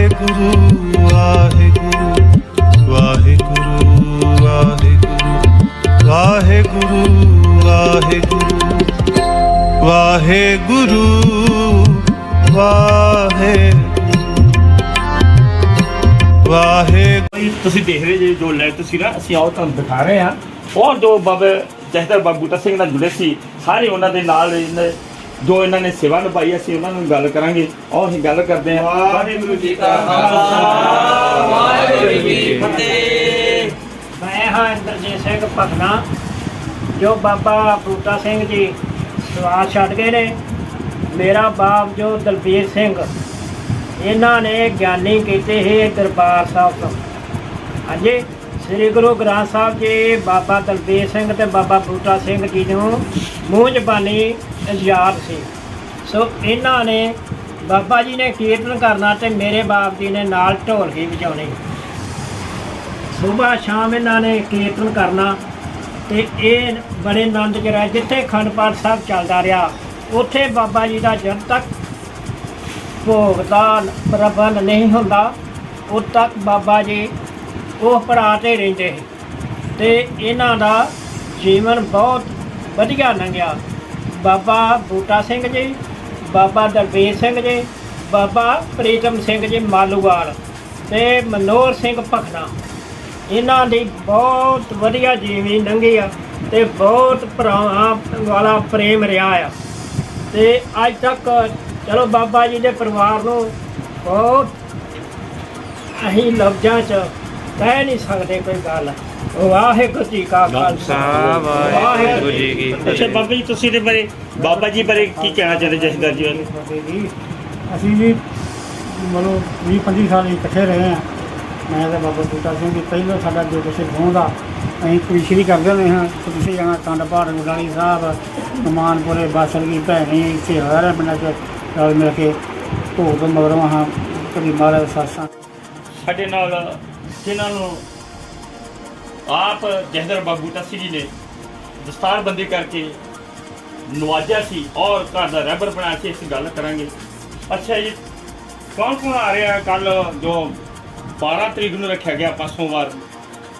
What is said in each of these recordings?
ਵਾਹਿਗੁਰੂ ਵਾਹਿਗੁਰੂ ਵਾਹਿਗੁਰੂ ਵਾਹਿਗੁਰੂ ਵਾਹਿਗੁਰੂ ਵਾਹਿਗੁਰੂ ਵਾਹਿਗੁਰੂ ਵਾਹਿਗੁਰੂ ਵਾਹਿਗੁਰੂ। ਤੁਸੀਂ ਦੇਖ ਰਹੇ ਜੇ ਜੋ ਲੈ ਤੁਸੀਂ ਨਾ, ਅਸੀਂ ਆਓ ਤੁਹਾਨੂੰ ਦਿਖਾ ਰਹੇ ਹਾਂ। ਔਰ ਜੋ ਬਾਬਾ ਜਹਦਰ ਬਾਬਾ ਬੂਟਾ ਸਿੰਘ ਨਾਲ ਜੁੜੇ ਸੀ, ਸਾਰੇ ਉਹਨਾਂ ਦੇ ਨਾਲ ਜੋ ਇਹਨਾਂ ਨੇ ਸੇਵਾ ਨਿਭਾਈ ਅਸੀਂ ਉਹਨਾਂ ਨੂੰ ਗੱਲ ਕਰਾਂਗੇ। ਔਰ ਅਸੀਂ ਗੱਲ ਕਰਦੇ ਹਾਂ। ਵਾਹਿਗੁਰੂ ਜੀ ਕਾ ਖਾਲਸਾ ਵਾਹਿਗੁਰੂ ਜੀ ਕੀ ਫਤਿਹ। ਮੈਂ ਹਾਂ ਇੰਦਰਜੀਤ ਸਿੰਘ ਭਗਨਾ ਜੋ ਬਾਬਾ ਬੂਟਾ ਸਿੰਘ ਜੀ ਸਵਾਸ ਛੱਡ ਗਏ ਨੇ। ਮੇਰਾ ਬਾਪ ਜੋ ਦਲਬੀਰ ਸਿੰਘ ਇਹਨਾਂ ਨੇ ਗਿਆਨੀ ਕੀਤੇ ਹੈ ਦਰਬਾਰ ਸਾਹਿਬ ਤੋਂ। ਹਾਂਜੀ ਸ੍ਰੀ ਗੁਰੂ ਗ੍ਰੰਥ ਸਾਹਿਬ ਜੀ ਬਾਬਾ ਦਲਬੀਰ ਸਿੰਘ ਤੇ ਬਾਬਾ ਬੂਟਾ ਸਿੰਘ ਜੀ ਨੂੰ ਮੂੰਹ ਜ਼ਬਾਨੀ ਇਜਾਜ਼ਤ ਸੀ। ਸੋ ਇਹਨਾਂ ਨੇ ਬਾਬਾ ਜੀ ਨੇ ਕੀਰਤਨ ਕਰਨਾ ਤੇ ਮੇਰੇ ਬਾਪ ਜੀ ਨੇ ਨਾਲ ਢੋਲਕੀ ਵਜਾਉਣੀ। ਸਵੇਰ ਸ਼ਾਮ ਇਹਨਾਂ ਨੇ ਕੀਰਤਨ ਕਰਨਾ ਤੇ ਇਹ ਬੜੇ ਆਨੰਦ ਚ ਰਹੇ। ਜਿੱਥੇ ਅਖੰਡ ਪਾਠ ਸਾਹਿਬ ਚੱਲਦਾ ਰਿਹਾ, ਉੱਥੇ ਬਾਬਾ ਜੀ ਦਾ ਜਦ ਤੱਕ ਭੋਗ ਦਾ ਪ੍ਰਬੰਧ ਨਹੀਂ ਹੁੰਦਾ, ਉਦ ਤੱਕ ਬਾਬਾ ਜੀ ਉਹ ਭਰਾ ਤੇ ਰਹਿੰਦੇ ਸੀ। ਤੇ ਇਹਨਾਂ ਦਾ ਜੀਵਨ ਬਹੁਤ ਵਧੀਆ ਲੰਘਿਆ। ਬਾਬਾ ਬੂਟਾ ਸਿੰਘ ਜੀ, ਬਾਬਾ ਦਲਬੀਰ ਸਿੰਘ ਜੀ, ਬਾਬਾ ਪ੍ਰੀਤਮ ਸਿੰਘ ਜੀ ਮਾਲੂਵਾਲ ਤੇ ਮਨੋਹਰ ਸਿੰਘ ਭਖਣਾ। ਇਹਨਾਂ ਦੀ ਬਹੁਤ ਵਧੀਆ ਜੀਵਨੀ ਲੰਘੀ ਆ ਤੇ ਬਹੁਤ ਭਰਾਵਾਂ ਵਾਲਾ ਪ੍ਰੇਮ ਰਿਹਾ ਆ। ਤੇ ਅੱਜ ਤੱਕ ਚਲੋ ਬਾਬਾ ਜੀ ਦੇ ਪਰਿਵਾਰ ਨੂੰ ਬਹੁਤ ਅਸੀਂ ਲਫ਼ਜ਼ਾਂ 'ਚ ਕਹਿ ਨਹੀਂ ਸਕਦੇ ਕੋਈ ਗੱਲ। ਵਾਹਿਗੁਰੂ ਜੀ ਕਾ ਖਾਲਸਾ। ਵਾਹਿਗੁਰੂ ਜੀ ਕੀ ਅੱਛਾ ਬਾਬਾ ਜੀ ਤੁਸੀਂ ਦੇ ਬਾਰੇ ਬਾਬਾ ਜੀ ਬਾਰੇ ਕੀ ਕਹਿਣਾ ਚਾਹੁੰਦੇ ਜਥੇਦਾਰ ਜੀ ਫਤਿਹ ਅਸੀਂ ਜੀ 20 25 ਸਾਲ ਹੀ ਇਕੱਠੇ ਰਹੇ ਹਾਂ। ਮੈਂ ਤੇ ਬਾਬਾ ਬੂਟਾ ਸਿੰਘ ਜੀ ਪਹਿਲਾਂ ਸਾਡਾ ਜੋ ਕੁਛ ਹੋਂਦਾ ਅਸੀਂ ਕਵਿਸ਼ਰੀ ਕਰਦੇ ਹੁੰਦੇ ਹਾਂ ਤੁਸੀਂ ਜਾਣਾ ਕੰਡ ਪਹਾੜ ਗੁਰਦਾਲੀ ਸਾਹਿਬ ਨਮਾਨਪੁਰੇ ਬਾਸਲਗੀ ਭੈਣੀ ਇੱਥੇ ਹਰ ਪਿੰਡਾਂ ਚ ਰਲ ਮਿਲ ਕੇ ਤੋਂ ਮਗਰੋਂ ਹਾਂ ਕਦੀ ਮਹਾਰਾਜ ਸਾਸਾਂ ਸਾਡੇ ਨਾਲ ਜਿਨ੍ਹਾਂ ਨੂੰ ਆਪ ਜਹਦਰ ਬਾਬੂ ਬੂਟਾ ਜੀ ਨੇ ਦਸਤਾਰਬੰਦੀ ਕਰਕੇ ਨਵਾਜਿਆ ਸੀ ਔਰ ਘਰ ਦਾ ਰਹਿਬਰ ਬਣਾਇਆ ਸੀ, ਅਸੀਂ ਗੱਲ ਕਰਾਂਗੇ। ਅੱਛਾ ਜੀ ਕੌਣ ਕੌਣ ਆ ਰਿਹਾ ਕੱਲ ਜੋ 12 ਤਰੀਕ ਨੂੰ ਰੱਖਿਆ ਗਿਆ ਆਪਾਂ ਸੋਮਵਾਰ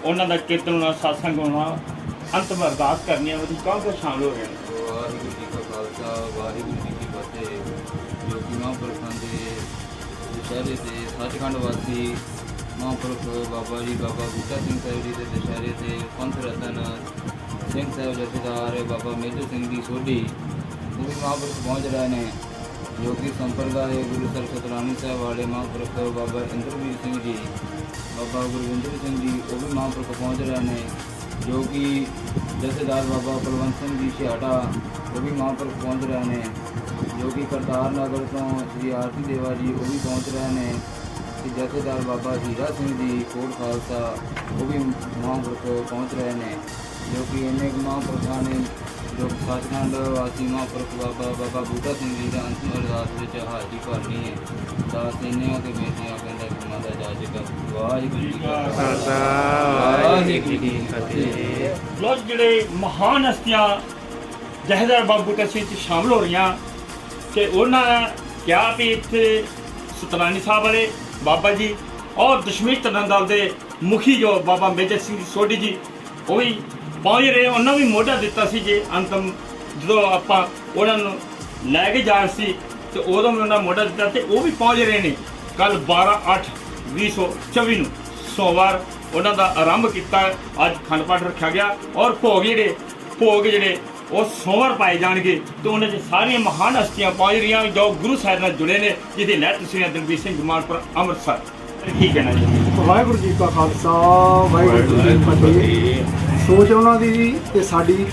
ਉਹਨਾਂ ਦਾ ਕੀਰਤਨ ਹੋਣਾ, satsang ਹੋਣਾ, ਅੰਤਮ ਅਰਦਾਸ ਕਰਨੀ ਹੈ, ਉਹਦੀ ਕੌਣ ਕੌਣ ਸ਼ਾਮਲ ਹੋ ਰਹੇ ਨੇ ਵਾਹਿਗੁਰੂ ਜੀ ਕਾ ਖਾਲਸਾ, ਵਾਹਿਗੁਰੂ ਜੀ ਕੀ ਫਤਿਹ। ਜੋ ਕਿ ਮਹਾਂਪੁਰਖਾਂ ਦੇ ਦੁਸ਼ਹਿਰੇ ਤੇ ਸੱਚਖੰਡ ਵਾਸੀ ਮਹਾਂਪੁਰਖ ਬਾਬਾ ਜੀ, ਬਾਬਾ ਬੂਟਾ ਸਿੰਘ ਸਾਹਿਬ ਜੀ ਦੇ ਦੁਸ਼ਹਿਰੇ ਤੇ ਪੰਥ ਰਤਨ ਸਿੰਘ ਸਾਹਿਬ ਜਥੇਦਾਰ ਬਾਬਾ ਮੇਜਰ ਸਿੰਘ ਦੀ ਸੋਢੀ ਉਹ ਵੀ ਮਹਾਂਪੁਰਖ ਪਹੁੰਚ ਰਹੇ ਨੇ। ਜੋ ਕਿ ਸੰਪਰਦਾਇ ਗੁਰੂ ਸਰ ਸਤਨਾਮੀ ਸਾਹਿਬ ਵਾਲੇ ਮਹਾਂਪੁਰਖ ਬਾਬਾ ਇੰਦਰਵੀਰ ਸਿੰਘ ਜੀ, ਬਾਬਾ ਗੁਰਵਿੰਦਰ ਸਿੰਘ ਜੀ, ਉਹ ਵੀ ਮਹਾਂਪੁਰਖ ਪਹੁੰਚ ਰਹੇ ਨੇ। ਜੋ ਕਿ ਜਥੇਦਾਰ ਬਾਬਾ ਕੁਲਵੰਤ ਸਿੰਘ ਜੀ ਛਿਆਟਾ ਉਹ ਵੀ ਮਹਾਂਪੁਰਖ ਪਹੁੰਚ ਰਹੇ ਨੇ। ਜੋ ਕਿ ਕਰਤਾਰ ਨਗਰ ਤੋਂ ਸ੍ਰੀ ਆਰਤੀ ਦੇਵਾ ਜੀ, ਉਹ ਵੀ ਪਹੁੰਚ ਰਹੇ ਨੇ। ਤੇ ਜਥੇਦਾਰ ਬਾਬਾ ਹੀਰਾ ਸਿੰਘ ਜੀ ਕੋਟ ਖਾਲਸਾ ਉਹ ਵੀ ਮਹਾਂਪੁਰਖ ਪਹੁੰਚ ਰਹੇ ਨੇ ਜੋ ਕਿ ਇੰਨੇ ਕੁ ਮਹਾਂਪੁਰਖਾਂ ਨੇ ਜੋ ਸੱਚਖੰਡ ਵਾਸੀ ਮਹਾਂਪੁਰਖ ਬਾਬਾ ਬਾਬਾ ਬੂਟਾ ਸਿੰਘ ਜੀ ਦਾ ਅੰਤਿਮ ਅਰਦਾਸ ਵਿੱਚ ਹਾਜ਼ਰੀ ਭਰਨੀ ਹੈ। ਤਾਂ ਇੰਨੀਆਂ ਕੇ ਬੇਟੀਆਂ ਕਹਿੰਦਾ ਕਿ ਮਾਤਾ ਜਾਜਕ ਵਾਹਿਗੁਰੂ ਜੀ ਕਾ ਖਾਲਸਾ। ਵਾਹਿਗੁਰੂ ਜੀ ਕੀ ਫਤਿਹ। ਲੋਕ ਜਿਹੜੇ ਮਹਾਨ ਹਸਤੀਆਂ ਜਹਦਰ ਬਾਬੂ ਕੇ ਵਿੱਚ ਸ਼ਾਮਲ ਹੋ ਰਹੀਆਂ ਕਿ ਉਹਨਾਂ ਕਿਹਾ ਵੀ ਇੱਥੇ ਸਤਨਾਨੀ ਸਾਹਿਬ ਵਾਲੇ ਬਾਬਾ ਜੀ, ਔਰ ਦਸ਼ਮੇਸ਼ ਤਰਨ ਦੇ ਮੁਖੀ ਜੋ ਬਾਬਾ ਮੇਜਰ ਸਿੰਘ ਸੋਢੀ ਜੀ, ਉਹ ਵੀ ਪਹੁੰਚ ਰਹੇ ਉਹਨਾਂ ਵੀ ਮੋਢਾ ਦਿੱਤਾ ਸੀ ਜੇ ਅੰਤਮ ਜਦੋਂ ਆਪਾਂ ਉਹਨਾਂ ਨੂੰ ਲੈ ਕੇ ਜਾਣ ਸੀ, ਤੇ ਉਦੋਂ ਵੀ ਉਹਨਾਂ ਮੋਢਾ ਦਿੱਤਾ ਤੇ ਉਹ ਵੀ ਪਹੁੰਚ ਰਹੇ ਨੇ। ਕੱਲ 12 8 2024 ਨੂੰ ਸੋਮਵਾਰ ਉਹਨਾਂ ਦਾ ਆਰੰਭ ਕੀਤਾ। ਅੱਜ ਖੰਡ ਪਾਠ ਰੱਖਿਆ ਗਿਆ ਔਰ ਭੋਗ ਜਿਹੜੇ ਭੋਗ ਜਿਹੜੇ ਉਹ ਸੋਮਵਾਰ ਪਾਏ ਜਾਣਗੇ ਤੇ ਉਹਨਾਂ 'ਚ ਸਾਰੀਆਂ ਮਹਾਨ ਹਸਤੀਆਂ ਪਹੁੰਚ ਰਹੀਆਂ ਜੋ ਗੁਰੂ ਸਾਹਿਬ ਨਾਲ ਜੁੜੇ ਨੇ ਜਿਹਦੇ ਲੈ ਤੁਸੀਂ ਦਲਬੀਰ ਸਿੰਘ ਗੁਮਾਨਪੁਰ ਅੰਮ੍ਰਿਤਸਰ। ਕੀ ਕਹਿਣਾ ਜੀ। ਵਾਹਿਗੁਰੂ ਜੀ ਕਾ ਖਾਲਸਾ ਵਾਹਿਗੁਰੂ ਜੀ ਕੀ ਫਤਿਹ। ਸੋਚ ਉਹਨਾਂ ਦੀ ਜੀ ਤੇ ਸਾਡੀ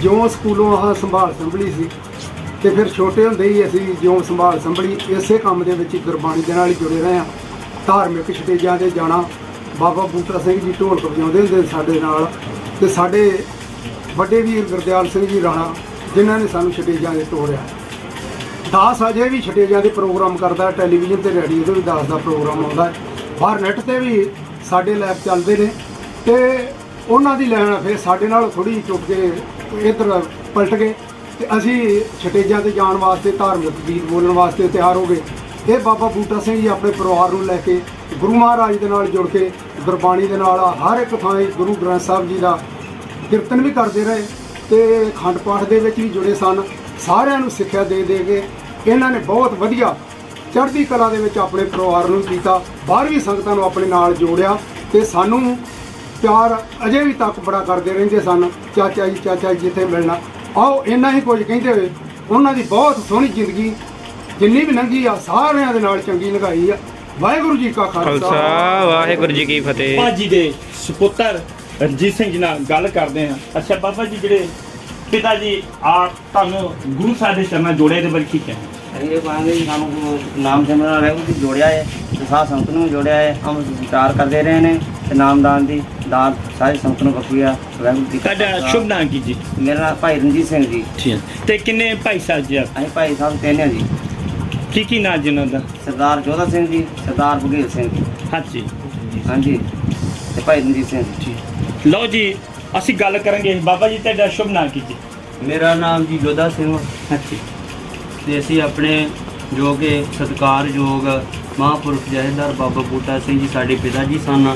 ਜਿਉਂ ਸਕੂਲੋਂ ਆਹ ਸੰਭਾਲ ਸੰਭਲੀ ਸੀ ਤੇ ਫਿਰ ਛੋਟੇ ਹੁੰਦੇ ਹੀ ਅਸੀਂ ਜਿਉਂ ਸੰਭਾਲ ਸੰਭਲੀ ਇਸੇ ਕੰਮ ਦੇ ਵਿੱਚ ਹੀ ਗੁਰਬਾਣੀ ਦੇ ਨਾਲ ਹੀ ਜੁੜੇ ਰਹੇ ਹਾਂ। ਧਾਰਮਿਕ ਸਟੇਜਾਂ ਤੇ ਜਾਣਾ ਬਾਬਾ ਬੂਟਾ ਸਿੰਘ ਜੀ ਢੋਲਕ ਵਜਾਉਂਦੇ ਹੁੰਦੇ ਸਾਡੇ ਨਾਲ ਤੇ ਸਾਡੇ ਵੱਡੇ ਵੀਰ ਗੁਰਦਿਆਲ ਸਿੰਘ ਜੀ ਰਾਣਾ, ਜਿਨ੍ਹਾਂ ਨੇ ਸਾਨੂੰ ਸਟੇਜਾਂ ਤੇ ਤੋੜਿਆ। ਦਾਸ ਅਜੇ ਵੀ ਸਟੇਜਾਂ ਦੇ ਪ੍ਰੋਗਰਾਮ ਕਰਦਾ ਟੈਲੀਵਿਜ਼ਨ ਤੇ ਰੇਡੀਓ ਤੇ ਵੀ ਦਾਸ ਦਾ ਪ੍ਰੋਗਰਾਮ ਆਉਂਦਾ ਹੈ। ਬਾਹਰ ਨੈੱਟ ਤੇ ਵੀ ਸਾਡੇ ਲੈਬ ਚੱਲਦੇ ਨੇ ਤੇ ਉਹਨਾਂ ਦੀ ਲੈਣ ਫਿਰ ਸਾਡੇ ਨਾਲ ਥੋੜੀ ਚੁੱਕ ਕੇ ਇੱਧਰ ਪਲਟ ਗਏ ਤੇ ਅਸੀਂ ਸਟੇਜਾਂ ਤੇ ਜਾਣ ਵਾਸਤੇ ਧਾਰਮਿਕ ਗੀਤ ਬੋਲਣ ਵਾਸਤੇ ਤਿਆਰ ਹੋ ਗਏ। ਇਹ ਬਾਬਾ ਬੂਟਾ ਸਿੰਘ ਜੀ ਆਪਣੇ ਪਰਿਵਾਰ ਨੂੰ ਲੈ ਕੇ ਗੁਰੂ ਮਹਾਰਾਜ ਦੇ ਨਾਲ ਜੁੜ ਕੇ ਗੁਰਬਾਣੀ ਦੇ ਨਾਲ ਹਰ ਇੱਕ ਥਾਂ ਗੁਰੂ ਗ੍ਰੰਥ ਸਾਹਿਬ ਜੀ ਦਾ ਕੀਰਤਨ ਵੀ ਕਰਦੇ ਰਹੇ ਤੇ ਖੰਡ ਪਾਠ ਦੇ ਵਿੱਚ ਵੀ ਜੁੜੇ ਸਨ। ਸਾਰਿਆਂ ਨੂੰ ਸਿੱਖਿਆ ਦੇ ਦੇ ਕੇ ਇਹਨਾਂ ਨੇ ਬਹੁਤ ਵਧੀਆ ਚੜ੍ਹਦੀ ਕਲਾ ਦੇ ਵਿੱਚ ਆਪਣੇ ਪਰਿਵਾਰ ਨੂੰ ਕੀਤਾ। ਬਾਹਰ ਵੀ ਸੰਗਤਾਂ ਨੂੰ ਆਪਣੇ ਨਾਲ ਜੋੜਿਆ ਤੇ ਸਾਨੂੰ ਪਿਆਰ ਅਜੇ ਵੀ ਤੱਕ ਬੜਾ ਕਰਦੇ ਰਹਿੰਦੇ ਸਨ। ਚਾਚਾ ਜੀ ਚਾਚਾ ਜੀ ਜਿੱਥੇ ਮਿਲਣਾ। ਆਓ ਇੰਨਾ ਹੀ ਕੁਝ ਕਹਿੰਦੇ ਹੋਏ ਉਹਨਾਂ ਦੀ ਬਹੁਤ ਸੋਹਣੀ ਜ਼ਿੰਦਗੀ ਜਿੰਨੀ ਵੀ ਲੰਘੀ ਆ ਸਾਰਿਆਂ ਦੇ ਨਾਲ ਚੰਗੀ ਲੰਘਾਈ ਆ। ਵਾਹਿਗੁਰੂ ਜੀ ਕਾ ਖਾਲਸਾ। ਖਾਲਸਾ ਵਾਹਿਗੁਰੂ ਜੀ ਕੀ ਫਤਿਹ। ਭਾਜੀ ਦੇ ਸੁਪੁੱਤਰ ਰਣਜੀਤ ਸਿੰਘ ਜੀ ਨਾਲ ਗੱਲ ਕਰਦੇ ਹਾਂ। ਅੱਛਾ ਬਾਬਾ ਜੀ ਜਿਹੜੇ ਪਿਤਾ ਜੀ ਆ ਤੁਹਾਨੂੰ ਗੁਰੂ ਸਾਹਿਬ ਦੇ ਚਰਨਾਂ ਜੋੜੇ ਦੇ ਬਾਰੇ ਕੀ ਕਹਿਣਾ? ਇਹ ਕਹਾਂਗੇ ਜੀ ਸਾਨੂੰ ਨਾਮ ਸਿਮਰਨ ਵਾਹਿਗੁਰੂ ਜੀ ਜੋੜਿਆ ਹੈ ਤੇ ਸਾਧ ਸੰਗਤ ਨੂੰ ਜੋੜਿਆ ਹੈ। ਹਮ ਵਿਚਾਰ ਕਰਦੇ ਰਹੇ ਨੇ ਤੇ ਨਾਮਦਾਨ ਦੀ ਦਾਤ ਸਾਰੀ ਸੰਗਤ ਨੂੰ ਬਖਸ਼ੀ ਆ ਵਾਹਿਗੁਰੂ ਜੀ ਕਾ ਤੁਹਾਡਾ ਖਾਲਸਾ। ਸ਼ੁਭ ਨਾਮ ਕੀ ਜੀ? ਮੇਰਾ ਨਾਮ ਭਾਈ ਰਣਜੀਤ ਸਿੰਘ ਜੀ। ਠੀਕ ਤੇ ਕਿੰਨੇ ਭਾਈ ਸਾਹਿਬ ਜੀ ਆ? ਅਸੀਂ ਭਾਈ ਸਾਹਿਬ ਕਹਿੰਦੇ ਹਾਂ ਜੀ। ਕੀ ਕੀ ਨਾਂ ਜੀ ਉਹਨਾਂ ਦਾ? ਸਰਦਾਰ ਜੋਧਾ ਸਿੰਘ ਜੀ ਸਰਦਾਰ ਬਘੇਲ ਸਿੰਘ ਜੀ। ਹਾਂਜੀ। ਹਾਂਜੀ ਤੇ ਭਾਈ ਰਣਜੀਤ ਸਿੰਘ ਜੀ। ਲਓ ਜੀ ਅਸੀਂ ਗੱਲ ਕਰਾਂਗੇ। ਬਾਬਾ ਜੀ ਤੁਹਾਡਾ ਸ਼ੁਭ ਨਾਮ ਕੀ ਜੀ? ਮੇਰਾ ਨਾਮ ਜੀ ਜੋਧਾ ਸਿੰਘ ਹਾਂਜੀ ਤੇ ਅਸੀਂ ਆਪਣੇ ਜੋ ਕਿ ਸਤਿਕਾਰਯੋਗ ਮਹਾਂਪੁਰਖ ਜਥੇਦਾਰ ਬਾਬਾ ਬੂਟਾ ਸਿੰਘ ਜੀ ਸਾਡੇ ਪਿਤਾ ਜੀ ਸਨ।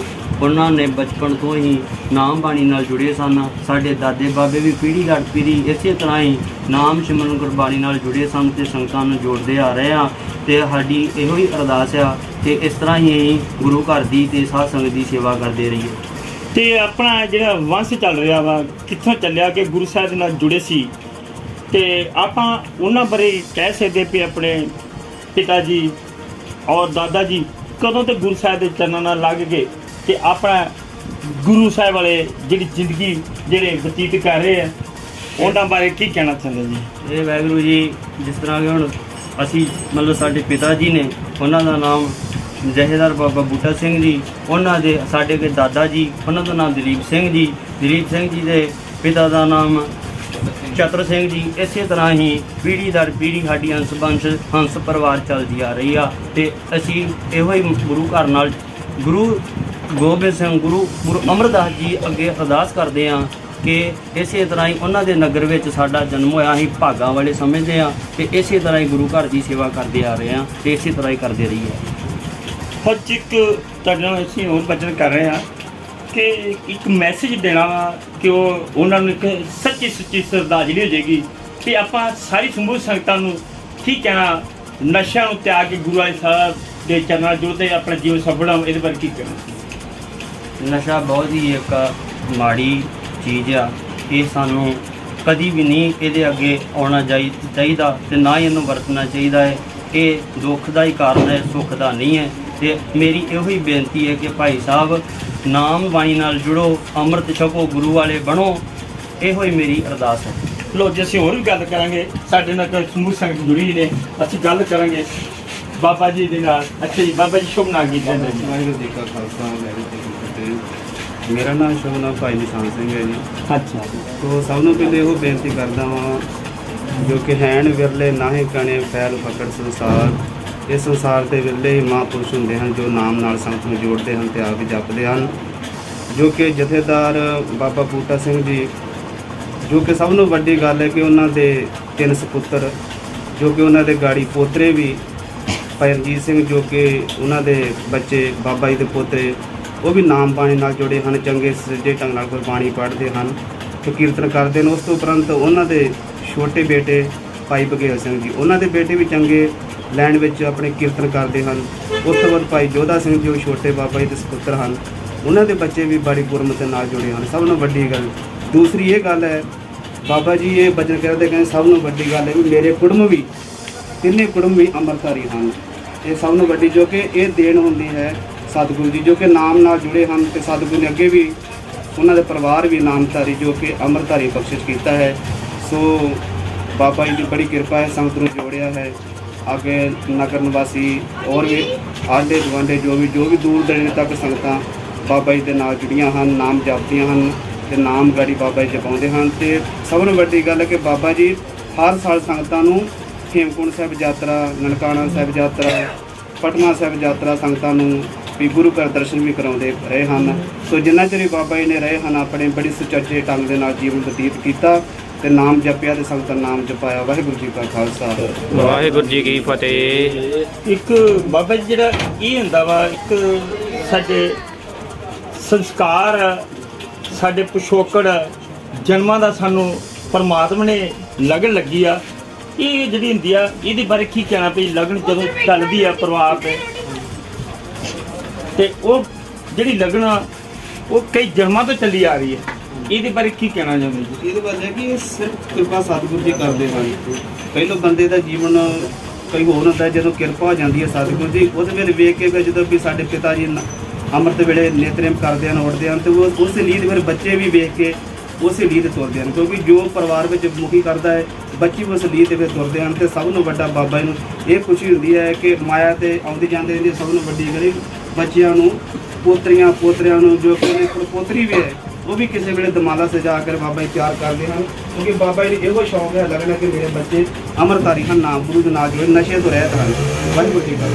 ਉਹਨਾਂ ਨੇ ਬਚਪਨ ਤੋਂ ਹੀ ਨਾਮ ਬਾਣੀ ਨਾਲ ਜੁੜੇ ਸਨ। ਸਾਡੇ ਦਾਦੇ ਬਾਬੇ ਵੀ ਪੀੜ੍ਹੀ ਦਰ ਪੀੜ੍ਹੀ ਇਸੇ ਤਰ੍ਹਾਂ ਹੀ ਨਾਮ ਸਿਮਰਨ ਗੁਰਬਾਣੀ ਨਾਲ ਜੁੜੇ ਸਨ ਤੇ ਸੰਗਤਾਂ ਨੂੰ ਜੋੜਦੇ ਆ ਰਹੇ ਆ। ਤੇ ਸਾਡੀ ਇਹੋ ਹੀ ਅਰਦਾਸ ਆ ਕਿ ਇਸ ਤਰ੍ਹਾਂ ਹੀ ਗੁਰੂ ਘਰ ਦੀ ਤੇ ਸਾਧ ਸੰਗਤ ਦੀ ਸੇਵਾ ਕਰਦੇ ਰਹੀਏ। ਤੇ ਆਪਣਾ ਜਿਹੜਾ ਵੰਸ਼ ਚੱਲ ਰਿਹਾ ਵਾ, ਕਿੱਥੋਂ ਚੱਲਿਆ ਕਿ ਗੁਰੂ ਸਾਹਿਬ ਨਾਲ ਜੁੜੇ ਸੀ? ਤੇ ਆਪਾਂ ਉਹਨਾਂ ਬਾਰੇ ਕਹਿ ਸਕਦੇ ਵੀ ਆਪਣੇ ਪਿਤਾ ਜੀ ਔਰ ਦਾਦਾ ਜੀ ਕਦੋਂ ਤੇ ਗੁਰੂ ਸਾਹਿਬ ਦੇ ਚਰਨਾਂ ਨਾਲ ਲੱਗ ਗਏ ਤੇ ਆਪਣਾ ਗੁਰੂ ਸਾਹਿਬ ਵਾਲੇ ਜਿਹੜੀ ਜ਼ਿੰਦਗੀ ਜਿਹੜੇ ਬਤੀਤ ਕਰ ਰਹੇ ਆ, ਉਹਨਾਂ ਬਾਰੇ ਕੀ ਕਹਿਣਾ ਚਾਹੁੰਦੇ ਜੀ? ਇਹ ਵਾਹਿਗੁਰੂ ਜੀ, ਜਿਸ ਤਰ੍ਹਾਂ ਕਿ ਹੁਣ ਅਸੀਂ ਮਤਲਬ ਸਾਡੇ ਪਿਤਾ ਜੀ ਨੇ, ਉਹਨਾਂ ਦਾ ਨਾਮ ਜਹੇਦਾਰ ਬਾਬਾ ਬੂਟਾ ਸਿੰਘ ਜੀ, ਉਹਨਾਂ ਦੇ ਸਾਡੇ ਕੇ ਦਾਦਾ ਜੀ, ਉਹਨਾਂ ਦਾ ਨਾਮ ਦਲੀਪ ਸਿੰਘ ਜੀ, ਦਲੀਪ ਸਿੰਘ ਜੀ ਦੇ ਪਿਤਾ ਦਾ ਨਾਮ ਚਤਰ ਸਿੰਘ ਜੀ, ਇਸੇ ਤਰ੍ਹਾਂ ਹੀ ਪੀੜ੍ਹੀ ਦਰ ਪੀੜ੍ਹੀ ਸਾਡੀ ਹੰਸ ਬੰਸ਼, ਹੰਸ ਪਰਿਵਾਰ ਚੱਲਦੀ ਆ ਰਹੀ ਆ ਤੇ ਅਸੀਂ ਇਹੋ ਹੀ ਗੁਰੂ ਘਰ ਨਾਲ ਗੁਰੂ ਗੋਬਿੰਦ ਸਿੰਘ, ਗੁਰੂ ਗੁਰੂ ਅਮਰਦਾਸ ਜੀ ਅੱਗੇ ਅਰਦਾਸ ਕਰਦੇ ਆ ਕਿ ਇਸੇ ਤਰ੍ਹਾਂ ਹੀ ਉਹਨਾਂ ਦੇ ਨਗਰ ਵਿੱਚ ਸਾਡਾ ਜਨਮ ਹੋਇਆ, ਅਸੀਂ ਭਾਗਾਂ ਵਾਲੇ ਸਮਝਦੇ ਆ ਤੇ ਇਸੇ ਤਰ੍ਹਾਂ ਹੀ ਗੁਰੂ ਘਰ ਦੀ ਸੇਵਾ ਕਰਦੇ ਆ ਰਹੇ ਆ ਤੇ ਇਸੇ ਤਰ੍ਹਾਂ ਹੀ ਕਰਦੇ ਰਹੀਏ। ਹੁਣ ਇੱਕ ਤੁਹਾਡੇ ਨਾਲ ਅਸੀਂ ਹੋਰ ਬਚਨ ਕਰ ਰਹੇ ਹਾਂ ਕਿ ਇੱਕ ਮੈਸੇਜ ਦੇਣਾ ਵਾ ਕਿ ਉਹ ਉਹਨਾਂ ਨੂੰ ਇੱਕ ਸੱਚੀ ਸੁੱਚੀ ਸ਼ਰਧਾਂਜਲੀ ਹੋ ਜਾਏਗੀ ਕਿ ਆਪਾਂ ਸਾਰੀ ਸਮੂਹ ਸੰਗਤਾਂ ਨੂੰ ਕੀ ਕਹਿਣਾ, ਨਸ਼ਿਆਂ ਨੂੰ ਤਿਆਗ ਕੇ ਗੁਰੂ ਵਾਲੇ ਸਾਹਿਬ ਦੇ ਚਰਨਾਂ ਨਾਲ ਜੁੜਦੇ ਆਪਣਾ ਜੀਵਨ ਸਫਲਾ ਇਹਦੇ ਬਾਰੇ ਕੀ ਕਹਿਣਾ? ਨਸ਼ਾ ਬਹੁਤ ਹੀ ਇੱਕ ਮਾੜੀ ਚੀਜ਼ ਆ, ਇਹ ਸਾਨੂੰ ਕਦੀ ਵੀ ਨਹੀਂ ਇਹਦੇ ਅੱਗੇ ਆਉਣਾ ਚਾਹੀ- ਚਾਹੀਦਾ ਤੇ ਨਾ ਹੀ ਇਹਨੂੰ ਵਰਤਣਾ ਚਾਹੀਦਾ ਹੈ। ਇਹ ਦੁੱਖ ਦਾ ਹੀ ਕਾਰਨ ਹੈ, ਸੁੱਖ ਦਾ ਨਹੀਂ ਹੈ। ਤੇ ਮੇਰੀ ਇਹੋ ਹੀ ਬੇਨਤੀ ਹੈ ਕਿ ਭਾਈ ਸਾਹਿਬ ਨਾਮ ਬਾਣੀ ਨਾਲ ਜੁੜੋ ਅੰਮ੍ਰਿਤ ਛਕੋ ਗੁਰੂ ਵਾਲੇ ਬਣੋ ਇਹੋ ਹੀ ਮੇਰੀ ਅਰਦਾਸ ਹੈ। ਲੋ ਜੇ ਅਸੀਂ ਹੋਰ ਵੀ ਗੱਲ ਕਰਾਂਗੇ। ਸਾਡੇ ਨਾਲ ਕੋਈ ਸਮੂਹ ਸੰਗਤ ਜੁੜੀ ਨੇ ਅਸੀਂ ਗੱਲ ਕਰਾਂਗੇ ਬਾਬਾ ਜੀ ਦੇ ਨਾਲ। ਅੱਛਾ ਜੀ ਬਾਬਾ ਜੀ ਸ਼ੁਭ ਨਾਮ ਵਾਹਿਗੁਰੂ ਜੀ ਕਾ ਖਾਲਸਾ ਵਾਹਿਗੁਰੂ ਜੀ ਕੀ ਫਤਿਹ। ਮੇਰਾ ਨਾਮ ਸ਼ੁਭ ਨਾਮ ਭਾਈ ਨਿਸ਼ਾਨ ਸਿੰਘ ਹੈ ਜੀ। ਅੱਛਾ ਤੋ ਸਭ ਨੂੰ ਪਹਿਲੇ ਉਹ ਬੇਨਤੀ ਕਰਦਾ ਹਾਂ ਜੋ ਕਿ ਹੈਣ ਵਿਰਲੇ ਨਾਹੇ ਕਣੇ ਫੈਲ ਫਕੜ ਸੰਸਾਰ ਇਸ ਸੰਸਾਰ ਦੇ ਵਿਰਲੇ ਹੀ ਮਹਾਂਪੁਰਸ਼ ਹੁੰਦੇ ਹਨ, ਜੋ ਨਾਮ ਨਾਲ ਸੰਗਤ ਨੂੰ ਜੋੜਦੇ ਹਨ ਤੇ ਆਪ ਹੀ ਜਪਦੇ ਹਨ। ਜੋ ਕਿ ਜਥੇਦਾਰ ਬਾਬਾ ਬੂਟਾ ਸਿੰਘ ਜੀ, ਜੋ ਕਿ ਸਭ ਨੂੰ ਵੱਡੀ ਗੱਲ ਹੈ ਕਿ ਉਹਨਾਂ ਦੇ ਤਿੰਨ ਸੁਪੁੱਤਰ, ਜੋ ਕਿ ਉਹਨਾਂ ਦੇ ਗਾੜੀ ਪੋਤਰੇ ਵੀ ਭਾਈ ਸਿੰਘ ਜੋ ਕਿ ਉਹਨਾਂ ਦੇ ਬੱਚੇ ਬਾਬਾ ਜੀ ਦੇ ਪੋਤਰੇ, ਉਹ ਵੀ ਨਾਮ ਬਾਣੀ ਨਾਲ ਜੁੜੇ ਹਨ, ਚੰਗੇ ਸੱਜੇ ਢੰਗ ਨਾਲ ਗੁਰਬਾਣੀ ਪੜ੍ਹਦੇ ਹਨ ਤੇ ਕੀਰਤਨ ਕਰਦੇ ਨੇ। ਉਸ ਤੋਂ ਉਪਰੰਤ ਉਹਨਾਂ ਦੇ ਛੋਟੇ ਬੇਟੇ ਭਾਈ ਬਘੇਲ ਸਿੰਘ ਜੀ, ਉਹਨਾਂ ਦੇ ਬੇਟੇ ਵੀ ਚੰਗੇ ਲੈਣ ਵਿੱਚ ਆਪਣੇ ਕੀਰਤਨ ਕਰਦੇ ਹਨ। ਉਸ ਤੋਂ ਬਾਅਦ ਭਾਈ ਜੋਧਾ ਸਿੰਘ ਜੀ, ਉਹ ਛੋਟੇ ਬਾਬਾ ਜੀ ਦੇ ਸੁਪੁੱਤਰ ਹਨ। ਉਹਨਾਂ ਦੇ ਬੱਚੇ ਵੀ ਬੜੀ ਗੁਰਮਤ ਨਾਲ ਜੁੜੇ ਹਨ। ਸਭ ਨੂੰ ਵੱਡੀ ਗੱਲ, ਦੂਸਰੀ ਇਹ ਗੱਲ ਹੈ, ਬਾਬਾ ਜੀ ਇਹ ਬਚਨ ਕਰਦੇ ਕਹਿੰਦੇ, ਸਭ ਨੂੰ ਵੱਡੀ ਗੱਲ ਹੈ ਵੀ ਮੇਰੇ ਕੁੜਮ ਵੀ, ਤਿੰਨੇ ਕੁੜਮ ਵੀ ਅੰਮ੍ਰਿਤਧਾਰੀ ਹਨ। ਇਹ ਸਭ ਨੂੰ ਵੱਡੀ ਜੋ ਕਿ ਇਹ ਦੇਣ ਹੁੰਦੀ ਹੈ ਸਤਿਗੁਰੂ ਦੀ, ਜੋ ਕਿ ਨਾਮ ਨਾਲ ਜੁੜੇ ਹਨ ਤੇ ਸਤਿਗੁਰੂ ਨੇ ਅੱਗੇ ਵੀ ਉਹਨਾਂ ਦੇ ਪਰਿਵਾਰ ਵੀ ਨਾਮਧਾਰੀ ਜੋ ਕਿ ਅੰਮ੍ਰਿਤਧਾਰੀ ਬਖਸ਼ਿਸ਼ ਕੀਤਾ ਹੈ। ਸੋ ਬਾਬਾ ਜੀ ਦੀ ਬੜੀ ਕਿਰਪਾ ਹੈ, ਸੰਗਤ ਨੂੰ ਜੋੜਿਆ ਹੈ। ਅੱਗੇ ਨਗਰ ਨਿਵਾਸੀ ਔਰ ਵੀ ਆਲੇ ਦੁਆਲੇ ਜੋ ਵੀ ਜੋ ਵੀ ਦੂਰ ਦਰੇਨੇ ਤੱਕ ਸੰਗਤਾਂ ਬਾਬਾ ਜੀ ਦੇ ਨਾਲ ਜੁੜੀਆਂ ਹਨ, ਨਾਮ ਜਪਦੀਆਂ ਹਨ ਤੇ ਨਾਮ ਗਾੜੀ ਬਾਬਾ ਜੀ ਜਪਾਉਂਦੇ ਹਨ ਤੇ ਸਭ ਤੋਂ ਵੱਡੀ ਗੱਲ ਹੈ ਕਿ ਬਾਬਾ ਜੀ ਹਰ ਸਾਲ ਸੰਗਤਾਂ ਨੂੰ ਹੇਮਕੁੰਟ ਸਾਹਿਬ ਯਾਤਰਾ, ਨਨਕਾਣਾ ਸਾਹਿਬ ਯਾਤਰਾ, ਪਟਨਾ ਸਾਹਿਬ ਯਾਤਰਾ ਸੰਗਤਾਂ ਨੂੰ ਵੀ ਗੁਰੂ ਘਰ ਦਰਸ਼ਨ ਵੀ ਕਰਾਉਂਦੇ ਰਹੇ ਹਨ। ਸੋ ਜਿੰਨਾ ਚਿਰ ਵੀ ਬਾਬਾ ਜੀ ਨੇ ਰਹੇ ਹਨ, ਆਪਣੇ ਬੜੀ ਸੁਚੱਜੇ ਢੰਗ ਦੇ ਨਾਲ ਜੀਵਨ ਬਤੀਤ ਕੀਤਾ ਤੇ ਨਾਮ ਜਪਿਆ ਤੇ ਸੰਗਤਾਂ ਨਾਮ ਜਪਾਇਆ। ਵਾਹਿਗੁਰੂ ਜੀ ਕਾ ਖਾਲਸਾ। ਵਾਹਿਗੁਰੂ ਜੀ ਕੀ ਫਤਿਹ। ਇੱਕ ਬਾਬਾ ਜੀ ਜਿਹੜਾ ਇਹ ਹੁੰਦਾ ਵਾ ਇੱਕ ਸਾਡੇ ਸੰਸਕਾਰ ਸਾਡੇ ਪਿਛੋਕੜ ਜਨਮਾਂ ਦਾ ਸਾਨੂੰ ਪਰਮਾਤਮਾ ਨੇ ਲਗਨ ਲੱਗੀ ਆ। ਇਹ ਜਿਹੜੀ ਹੁੰਦੀ ਆ ਇਹਦੇ ਬਾਰੇ ਕੀ ਕਹਿਣਾ ਵੀ ਲਗਨ ਜਦੋਂ ਚੱਲਦੀ ਆ ਪਰਿਵਾਰ ਤੇ? ਤੇ ਉਹ ਜਿਹੜੀ ਲਗਨ ਆ ਉਹ ਕਈ ਜਨਮਾਂ ਤੋਂ ਚੱਲੀ ਆ ਰਹੀ ਹੈ ਇਹਦੇ ਬਾਰੇ ਕੀ ਕਹਿਣਾ ਚਾਹੁੰਦੇ ਜੀ? ਇਹਦੇ ਬਾਰੇ ਕਿ ਇਹ ਸਿਰਫ ਕਿਰਪਾ ਸਤਿਗੁਰੂ ਜੀ ਕਰਦੇ ਹਨ ਪਹਿਲੋਂ ਬੰਦੇ ਦਾ ਜੀਵਨ ਕਈ ਹੋਰ ਹੁੰਦਾ ਜਦੋਂ ਕਿਰਪਾ ਹੋ ਜਾਂਦੀ ਹੈ ਸਤਿਗੁਰੂ ਦੀ ਉਹਦੇ ਵੇਲੇ ਵੇਖ ਕੇ ਫਿਰ ਜਦੋਂ ਵੀ ਸਾਡੇ ਪਿਤਾ ਜੀ ਅੰਮ੍ਰਿਤ ਵੇਲੇ ਨੇਤਰੇਮ ਕਰਦੇ ਹਨ ਉੱਠਦੇ ਹਨ ਤੇ ਉਹ ਉਸੇ ਲੀਡ ਫਿਰ ਬੱਚੇ ਵੀ ਵੇਖ ਕੇ ਉਸੇ ਲੀਡ ਤੁਰਦੇ ਹਨ। ਕਿਉਂਕਿ ਜੋ ਪਰਿਵਾਰ ਵਿੱਚ ਮੁਖੀ ਕਰਦਾ ਹੈ ਬੱਚੇ ਵੀ ਉਸ ਲੀਡ ਤੇ ਫਿਰ ਤੁਰਦੇ ਹਨ ਤੇ ਸਭ ਨੂੰ ਵੱਡਾ ਬਾਬਾ ਜੀ ਨੂੰ ਇਹ ਖੁਸ਼ੀ ਹੁੰਦੀ ਹੈ ਕਿ ਮਾਇਆ ਤੇ ਆਉਂਦੀ ਜਾਂਦੀ ਰਹਿੰਦੀ ਹੈ, ਸਭ ਨੂੰ ਵੱਡੀ ਗਰੀ ਬੱਚਿਆਂ ਨੂੰ ਪੋਤਰੀਆਂ ਪੋਤਰਿਆਂ ਨੂੰ ਜੋ ਕਿ ਪੋਤਰੀ ਵੀ ਹੈ ਉਹ ਵੀ ਕਿਸੇ ਵੇਲੇ ਦਮਾਲਾ ਸਜਾ ਕੇ ਬਾਬਾ ਜੀ ਤਿਆਰ ਕਰਦੇ ਹਨ, ਕਿਉਂਕਿ ਬਾਬਾ ਜੀ ਇਹੋ ਸ਼ੌਕ ਹੈ, ਲੱਗਣਾ ਕਿ ਮੇਰੇ ਬੱਚੇ ਅਮਰਤਾਰੀ ਹਨ ਨਾਮ ਗੁਰੂ ਦੇ ਨਾਲ ਜੁੜੇ ਨਸ਼ੇ ਤੋਂ ਰਹਿਤ ਹਨ। ਵਾਹਿਗੁਰੂ ਜੀ ਕਾ